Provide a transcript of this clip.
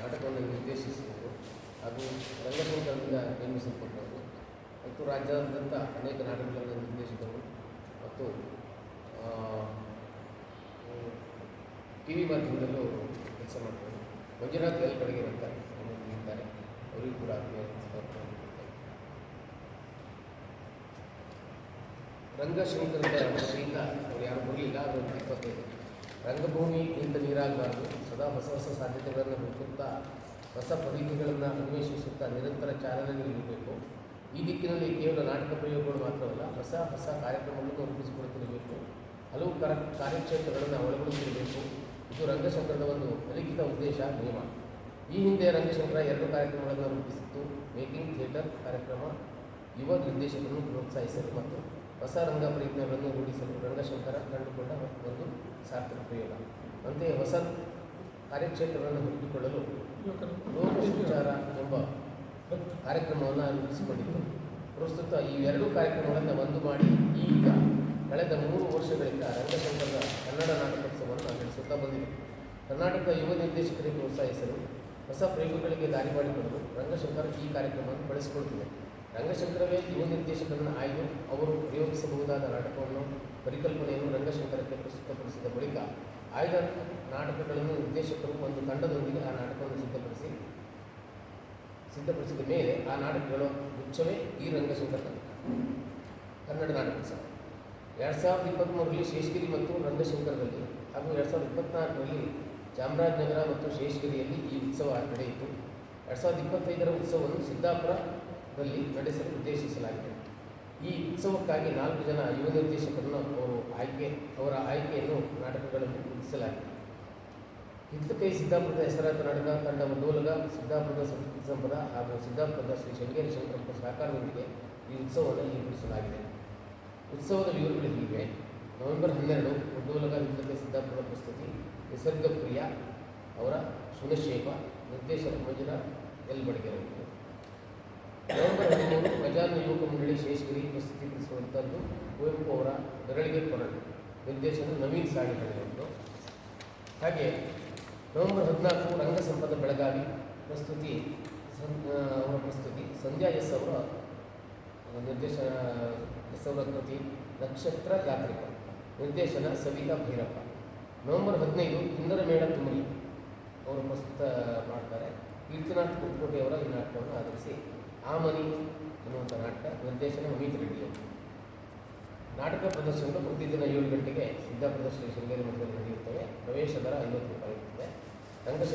ನಾಟಕವನ್ನು ನಿರ್ದೇಶಿಸಿದರು. ಅದು ರಂಗಶಂಕರದಿಂದ ನಿರ್ಮಿಸಲ್ಪಟ್ಟವರು. ಮತ್ತು ರಾಜ್ಯಾದ್ಯಂತ ಅನೇಕ ನಾಟಕಗಳನ್ನು ನಿರ್ದೇಶಿಸಿದವರು ಮತ್ತು ಟಿ ವಿ ಮಾಧ್ಯಮದಲ್ಲೂ ಕೆಲಸ ಮಾಡ್ತಾರೆ ಮಂಜುನಾಥ್ ಕಡೆಗೆ ಇರ್ತಾರೆ ಅವರಿಗೂ ಕೂಡ ಆತ್ಮೀಯ. ರಂಗಶಂಕರದ ವತಿಯಿಂದ ಅವ್ರು ಯಾರು ಬರಲಿಲ್ಲ ಅದೊಂದು ಇಪ್ಪತ್ತೈದು ರಂಗಭೂಮಿ ನಿಂತ ನೀರಾಗಬಾರದು. ಸದಾ ಹೊಸ ಹೊಸ ಸಾಧ್ಯತೆಗಳನ್ನು ಹುಡುಕುತ್ತಾ ಹೊಸ ಪ್ರತಿಭೆಗಳನ್ನು ಅನ್ವೇಷಿಸುತ್ತಾ ನಿರಂತರ ಚಾಲನೆ ನೀಡಬೇಕು ಈ ದಿಕ್ಕಿನಲ್ಲಿ ಕೇವಲ ನಾಟಕ ಪ್ರಯೋಗಗಳು ಮಾತ್ರವಲ್ಲ, ಹೊಸ ಹೊಸ ಕಾರ್ಯಕ್ರಮಗಳನ್ನು ರೂಪಿಸಿಕೊಳ್ಳುತ್ತಿರಬೇಕು ಹಲವು ಕರ ಕಾರ್ಯಕ್ಷೇತ್ರಗಳನ್ನು ಒಳಗೊಳ್ಳುತ್ತಿರಬೇಕು ಇದು ರಂಗಶಂಕರದ ಒಂದು ಅಲಿಖಿತ ಉದ್ದೇಶ, ನಿಯಮ. ಈ ಹಿಂದೆ ರಂಗಶಂಕರ ಎರಡು ಕಾರ್ಯಕ್ರಮಗಳನ್ನು ರೂಪಿಸಿತ್ತು. ಮೇಕಿಂಗ್, ಥಿಯೇಟರ್ ಕಾರ್ಯಕ್ರಮ, ಯುವ ನಿರ್ದೇಶಕರನ್ನು ಪ್ರೋತ್ಸಾಹಿಸಲು ಮತ್ತು ಹೊಸ ರಂಗ ಪ್ರಯತ್ನಗಳನ್ನು ರೂಢಿಸಲು ರಂಗಶಂಕರ ಕಂಡುಕೊಂಡ ಸಾರ್ಥಕ ಪ್ರಯೋಗ. ಅಂತೆಯೇ ಹೊಸ ಕಾರ್ಯಕ್ಷೇತ್ರಗಳನ್ನು ಹುಡುಕಿಕೊಳ್ಳಲು ಲೋಕ ಸಂಚಾರ ಎಂಬ ಕಾರ್ಯಕ್ರಮವನ್ನು ರೂಪಿಸಿಕೊಂಡಿತ್ತು. ಪ್ರಸ್ತುತ ಈ ಎರಡೂ ಕಾರ್ಯಕ್ರಮಗಳನ್ನು ಒಂದು ಮಾಡಿ ಈಗ ಕಳೆದ ಮೂರು ವರ್ಷಗಳಿಂದ ರಂಗಶಂಕರದ ಕನ್ನಡ ನಾಟಕೋತ್ಸವವನ್ನು ನಡೆಸುತ್ತಾ ಬಂದಿದೆ. ಕರ್ನಾಟಕ ಯುವ ನಿರ್ದೇಶಕರಿಗೆ ಪ್ರೋತ್ಸಾಹಿಸಲು ಹೊಸ ಪ್ರಯೋಗಗಳಿಗೆ ದಾರಿ ಮಾಡಿಕೊಡಲು ರಂಗಶಂಕರ್ ಈ ಕಾರ್ಯಕ್ರಮವನ್ನು ಬಳಸಿಕೊಳ್ಳುತ್ತಿದೆ ರಂಗಶಂಕರವೇ ಯುವ ನಿರ್ದೇಶಕರನ್ನು ಆಯ್ದು ಅವರು ಪ್ರಯೋಗಿಸಬಹುದಾದ ನಾಟಕವನ್ನು, ಪರಿಕಲ್ಪನೆಯನ್ನು ರಂಗಶಂಕರಕ್ಕೆ ಪ್ರಸ್ತುತಪಡಿಸಿದ ಬಳಿಕ ಆಯ್ದ ನಾಟಕಗಳನ್ನು ನಿರ್ದೇಶಕರು ಒಂದು ತಂಡದೊಂದಿಗೆ ಆ ನಾಟಕವನ್ನು ಸಿದ್ಧಪಡಿಸಿ, ಸಿದ್ಧಪಡಿಸಿದ ಮೇಲೆ ಆ ನಾಟಕಗಳ ಗುಚ್ಛವೇ ಈ ರಂಗಶಂಕರ ಕನ್ನಡ ನಾಟಕೋತ್ಸವ ಎರಡು ಸಾವಿರದ ಇಪ್ಪತ್ತ್ಮೂರರಲ್ಲಿ ಶೇಷಗಿರಿ ಮತ್ತು ರಂಗಶಂಕರದಲ್ಲಿ ಹಾಗೂ ಎರಡು ಸಾವಿರದ ಇಪ್ಪತ್ತ್ನಾಲ್ಕರಲ್ಲಿ ಚಾಮರಾಜನಗರ ಮತ್ತು ಶೇಷಗಿರಿಯಲ್ಲಿ ಈ ಉತ್ಸವ ನಡೆಯಿತು. ಎರಡು ಸಾವಿರದ ಇಪ್ಪತ್ತೈದರ ಉತ್ಸವವನ್ನು ಸಿದ್ದಾಪುರದಲ್ಲಿ ನಡೆಸಲು ಉದ್ದೇಶಿಸಲಾಗಿದೆ. ಈ ಉತ್ಸವಕ್ಕಾಗಿ ನಾಲ್ಕು ಜನ ಯುವ ನಿರ್ದೇಶಕರನ್ನು ಅವರು ಆಯ್ಕೆ, ಅವರ ಆಯ್ಕೆಯನ್ನು ನಾಟಕಗಳಲ್ಲಿ ಗುರುತಿಸಲಾಗಿದೆ ಹಿತ್ಲಕೈ ಸಿದ್ದಾಪುರದ ಹೆಸರಾಂತ ನಾಟಕ ತಂಡ ಡೋಲಗ ಸಿದ್ದಾಪುರದ ಸಂಸ್ಕೃತಿ ಸಂಪದ ಹಾಗೂ ಸಿದ್ದಾಪುರದ ಶ್ರೀ ಶೃಂಗೇರಿ ಶಂಕರಪ್ಪ ಸಹಕಾರದೊಂದಿಗೆ ಈ ಉತ್ಸವವನ್ನು ಏರ್ಪಡಿಸಲಾಗಿದೆ. ಉತ್ಸವದ ವಿವರಗಳು ಹೀಗೆ. ನವೆಂಬರ್ ಹನ್ನೆರಡು ಒಡ್ಡೋಲಗ ಹಿತ್ಲಕೈ ಸಿದ್ದಾಪುರದ ಪ್ರಸ್ತುತಿ, ನಿಸರ್ಗಪ್ರಿಯ ಅವರ ಸುನಶೇಪ ನಿರ್ದೇಶನ ಮಂಜುನಾಥ್ ಎಲ್ ಬಡಗೆರೆ. ಹದಿಮೂರು ಗಜಾನ ಯುವಕ ಮಂಡಳಿ ಶೇಷಗಿರಿ ಪ್ರಸ್ತುತಿಪಡಿಸುವಂಥದ್ದು ಕುವೆಂಪು ಅವರ ಬೆರಳಿಗೆ ಕೊರಳು. ನಿರ್ದೇಶನ ನವೀನ್ ಸಾಗಿಹಳ್ಳಿಯವರು ಹಾಗೆ ನವೆಂಬರ್ ಹದಿನಾಲ್ಕು ರಂಗ ಸಂಪದ ಬೆಳಗಾವಿ ಪ್ರಸ್ತುತಿ ಅವರ ಪ್ರಸ್ತುತಿ. ಸಂಧ್ಯಾ ಎಸ್ ಅವರ ನಿರ್ದೇಶನ, ಎಸ್ ಅವರ ಕೃತಿ ನಕ್ಷತ್ರ ಯಾತ್ರಿಕ. ನಿರ್ದೇಶನ ಸವಿತಾ ಭೈರಪ್ಪ. ನವೆಂಬರ್ ಹದಿನೈದು ಇಂದರ ಮೇಳ ತುಮರಿ ಅವರು ಪ್ರಸ್ತುತ ಕೀರ್ತಿನಾಥ್ ಕುರ್ತಕೋಟೆಯವರ ಈ ನಾಟಕವನ್ನು ಆಧರಿಸಿ ಆ ಮನಿ ಎನ್ನುವಂಥ ನಾಟಕ ನಿರ್ದೇಶನ ಅಮಿತ್ ರೆಡ್ಡಿ ನಾಟಕ ಪ್ರದರ್ಶನಗಳು ಪ್ರತಿದಿನ ಏಳು ಗಂಟೆಗೆ ಸಿದ್ಧ ಶ್ರೀ ಶೃಂಗೇರಿ ಮಠದಲ್ಲಿ ನಡೆಯುತ್ತವೆ. ಪ್ರವೇಶ ದರ ಐವತ್ತು ರೂಪಾಯಿ ಇರುತ್ತದೆ ರಂಗಶ